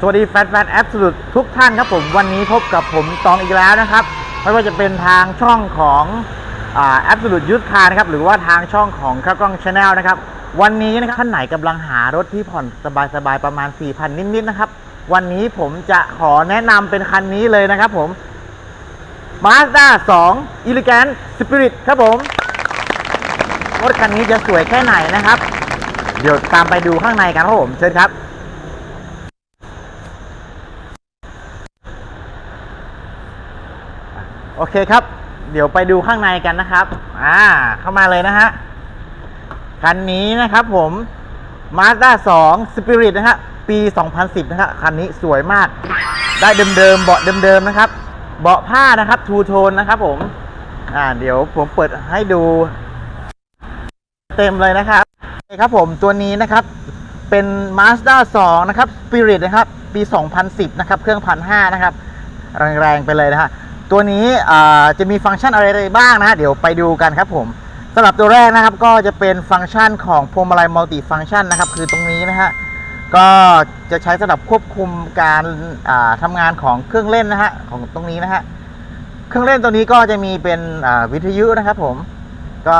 สวัสดีแฟนแฟนแอ s ส l u t e ทุกท่านครับผมวันนี้พบกับผมตองอีกแล้วนะครับ ไม่ว่าจะเป็นทางช่องของแอ s ส l u t e ยุทธคานะครับหรือว่าทางช่องของข้าวกล้องชาแนลนะครับวันนี้นะครับท่านไหนกำลังหารถที่ผ่อนสบายๆประมาณ 4,000 นิดๆนะครับวันนี้ผมจะขอแนะนำเป็นคันนี้เลยนะครับผม Mazda 2 Elegant Spirit ครับผมรถคันนี้จะสวยแค่ไหนนะครับ เดี๋ยวตามไปดูข้างในกันครับผมเชิญครับ โอเคครับ เดี๋ยวไปดูข้างในกันนะครับ อ่า เข้ามาเลยนะฮะ คันนี้นะครับผม Mazda 2 Spirit นะฮะ ปี 2010 นะครับ คันนี้สวยมาก ได้เดิมๆ เบาะเดิมๆ นะครับ เบาะผ้านะครับทูโทนนะครับผม อ่า เดี๋ยวผมเปิดให้ดู เต็มเลยนะครับโอเคครับผม ตัวนี้นะครับ เป็น Mazda 2 นะครับ Spirit นะครับ ปี 2010 นะครับ เครื่องพันห้านะครับ แรงๆ ไปเลยนะฮะ ตัวนี้จะมีฟังก์ชันอะไรบ้างนะเดี๋ยวไปดูกันครับผมสำหรับตัวแรกนะครับก็จะเป็นฟังก์ชันของพวงมาลัยมัลติฟังก์ชันนะครับคือตรงนี้นะฮะก็จะใช้สำหรับควบคุมการอ่าทำงานของเครื่องเล่นนะฮะของตรงนี้นะฮะเครื่องเล่นตัวนี้ก็จะมีเป็นวิทยุนะครับผมก็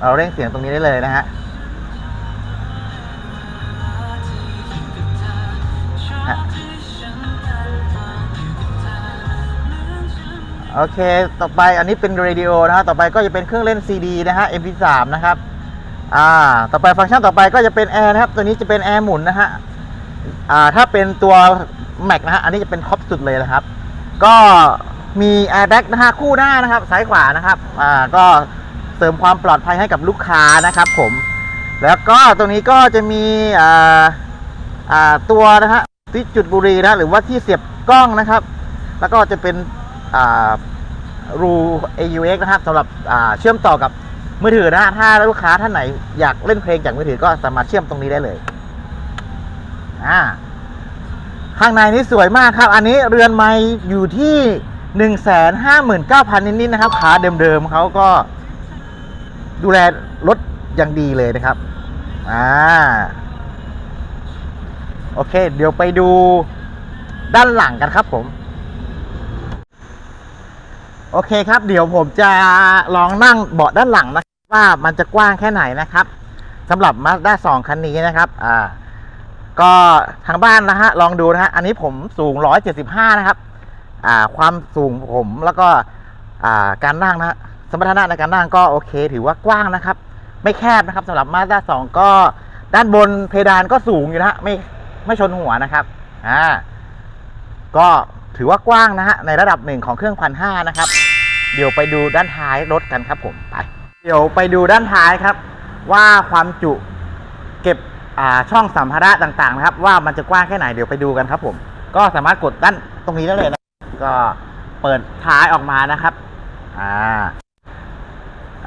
เราเร่งเสียงตรงนี้ได้เลยนะฮะ โอเค ต่อไปอันนี้เป็นเรดิโอนะฮะ ต่อไปก็จะเป็นเครื่องเล่นซีดีนะฮะ MP3 นะครับ อ่า ต่อไปฟังก์ชันต่อไปก็จะเป็นแอร์นะครับ ตัวนี้จะเป็นแอร์หมุนนะฮะ อ่า ถ้าเป็นตัว Mac นะฮะ อันนี้จะเป็นท็อปสุดเลยนะครับ ก็มีแอร์แบ็กนะฮะ คู่หน้านะครับ ซ้ายขวานะครับ อ่า ก็เสริมความปลอดภัยให้กับลูกค้านะครับผม แล้วก็ตรงนี้ก็จะมี อ่า อ่า ตัวนะฮะที่จุดบุรีนะ หรือว่าที่เสียบกล้องนะครับ แล้วก็จะเป็น รู AUX นะครับสำหรับเชื่อมต่อกับมือถือนะฮะถ้าลูกค้าท่านไหนอยากเล่นเพลงจากมือถือก็สามารถเชื่อมตรงนี้ได้เลยอ่าข้างในนี้สวยมากครับ อันนี้เรือนไม้อยู่ที่หนึ่งแสนห้าหมื่นเก้าพันนิดๆนะครับ ขาเดิมๆเขาก็ดูแลรถอย่างดีเลยนะครับ อ่า โอเค เดี๋ยวไปดูด้านหลังกันครับผม โอเคครับเดี๋ยวผมจะลองนั่งเบาะด้านหลังนะครับว่ามันจะกว้างแค่ไหนนะครับสำหรับ Mazda 2 คันนี้นะครับอ่าก็ทางบ้านนะฮะลองดูนะฮะอันนี้ผมสูง 175 นะครับอ่าความสูงผมแล้วก็อ่าการนั่งนะฮะสมรรถนะในการนั่งก็โอเค ถือว่ากว้างนะครับ ไม่แคบนะครับสำหรับ Mazda 2 ก็ด้านบนเพดานก็สูงอยู่นะฮะไม่ไม่ชนหัวนะครับอ่าก็ ถือว่ากว้างนะฮะในระดับหนึ่งของเครื่องพันห้านะครับ เดี๋ยวไปดูด้านท้ายรถกันครับผมไป เดี๋ยวไปดูด้านท้ายครับ ว่าความจุเก็บช่องสัมภาระต่างๆนะครับ ว่ามันจะกว้างแค่ไหนเดี๋ยวไปดูกันครับผม ก็สามารถกดด้านตรงนี้ได้เลยนะก็เปิดท้ายออกมานะครับอ่า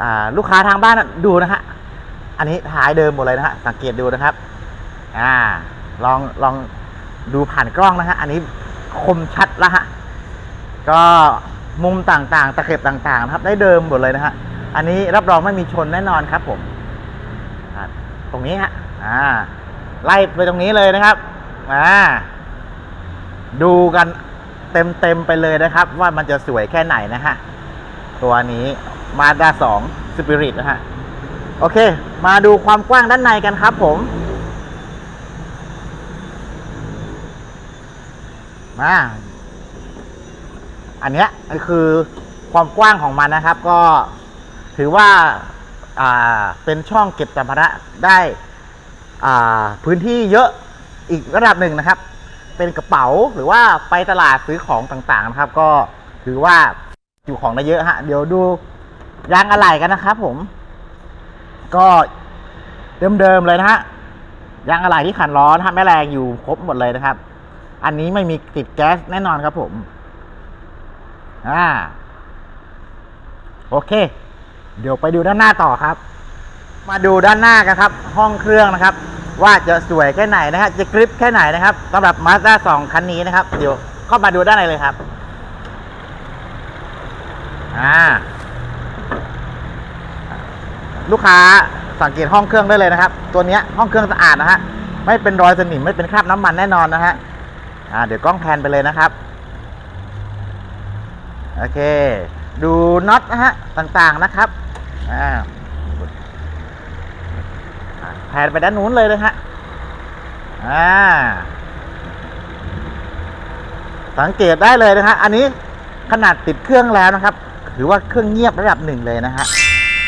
อ่าลูกค้าทางบ้านดูนะฮะอันนี้ท้ายเดิมหมดเลยนะฮะสังเกตดูนะครับอ่าลองลองดูผ่านกล้องนะฮะอันนี้ คมชัดแล้วฮะ ก็มุมต่างๆ ตะเข็บต่างๆนะครับ ได้เดิมหมดเลยนะฮะ อันนี้รับรองไม่มีชนแน่นอนครับผม ตรงนี้ฮะ อ่า ไล่ไปตรงนี้เลยนะครับ อ่า ดูกันเต็มๆไปเลยนะครับ ว่ามันจะสวยแค่ไหนนะฮะ ตัวนี้มาด้าสองสปิริตนะฮะ โอเค มาดูความกว้างด้านในกันครับผม มาอันเนี้ยคือความกว้างของมันนะครับ ก็ถือว่าอ่าเป็นช่องเก็บสัมภาระได้อ่าพื้นที่เยอะอีกระดับหนึ่งนะครับ เป็นกระเป๋าหรือว่าไปตลาดซื้อของต่างๆนะครับ ก็ถือว่าอยู่ของได้เยอะฮะเดี๋ยวดูยางอะไหล่กันนะครับ ผม ก็เดิมๆเลยนะฮะยางอะไหล่ที่ขันล้อนะฮะแม่แรงอยู่ครบหมดเลยนะครับ อันนี้ไม่มีติดแก๊สแน่นอนครับผมอ่าโอเค เดี๋ยวไปดูด้านหน้าต่อครับ มาดูด้านหน้ากันครับ ห้องเครื่องนะครับ ว่าจะสวยแค่ไหนนะฮะจะกริปแค่ไหนนะครับสำหรับ Mazda 2 คันนี้นะครับ เดี๋ยวเข้ามาดูด้านในเลยครับอ่าลูกค้าสังเกตห้องเครื่องได้เลยนะครับ ตัวเนี้ยห้องเครื่องสะอาดนะฮะไม่เป็นรอยสนิมไม่เป็นคราบน้ำมันแน่นอนนะฮะ อ่าเดี๋ยวกล้องแพนไปเลยนะครับ โอเค ดูน็อตนะฮะต่างๆนะครับอ่าแพนไปด้านนู้นเลยนะฮะอ่าสังเกตได้เลยนะฮะอันนี้ขนาดติดเครื่องแล้วนะครับ ถือว่าเครื่องเงียบระดับหนึ่งเลยนะฮะ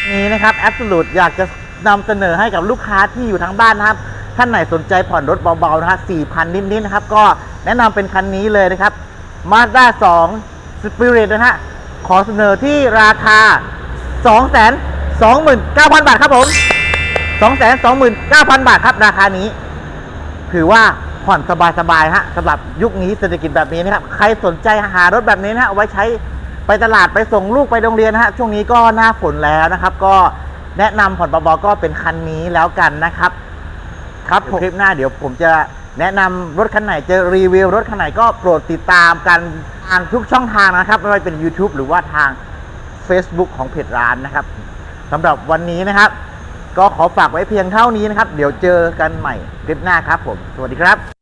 นี้นะครับแอ s สูตอยากจะนำเสนอให้กับลูกค้าที่อยู่ทางบ้านนะครับ ท่านไหนสนใจผ่อนรถเบาๆนะฮะ4,000 นิดๆนะครับ ก็แนะนำเป็นคันนี้เลยนะครับ Mazda 2 Spirit นะฮะ ขอเสนอที่ราคา 229,000 บาทครับผม 229,000 บาทครับราคานี้ ถือว่าผ่อนสบายๆฮะสำหรับยุคนี้เศรษฐกิจแบบนี้นะครับ ใครสนใจหารถแบบนี้นะฮะเอาไว้ใช้ไปตลาดไปส่งลูกไปโรงเรียนนะฮะ ช่วงนี้ก็หน้าฝนแล้วนะครับ ก็แนะนำผ่อนเบาๆก็เป็นคันนี้แล้วกันนะครับ ครับคลิปหน้าเดี๋ยวผมจะแนะนำรถคันไหนจะรีวิวรถคันไหนก็โปรดติดตามกันทางทุกช่องทางนะครับไม่ว่าจะเป็น YouTube หรือว่าทาง Facebook ของเพจร้านนะครับสำหรับวันนี้นะครับ ก็ขอฝากไว้เพียงเท่านี้นะครับ เดี๋ยวเจอกันใหม่คลิปหน้าครับผม สวัสดีครับ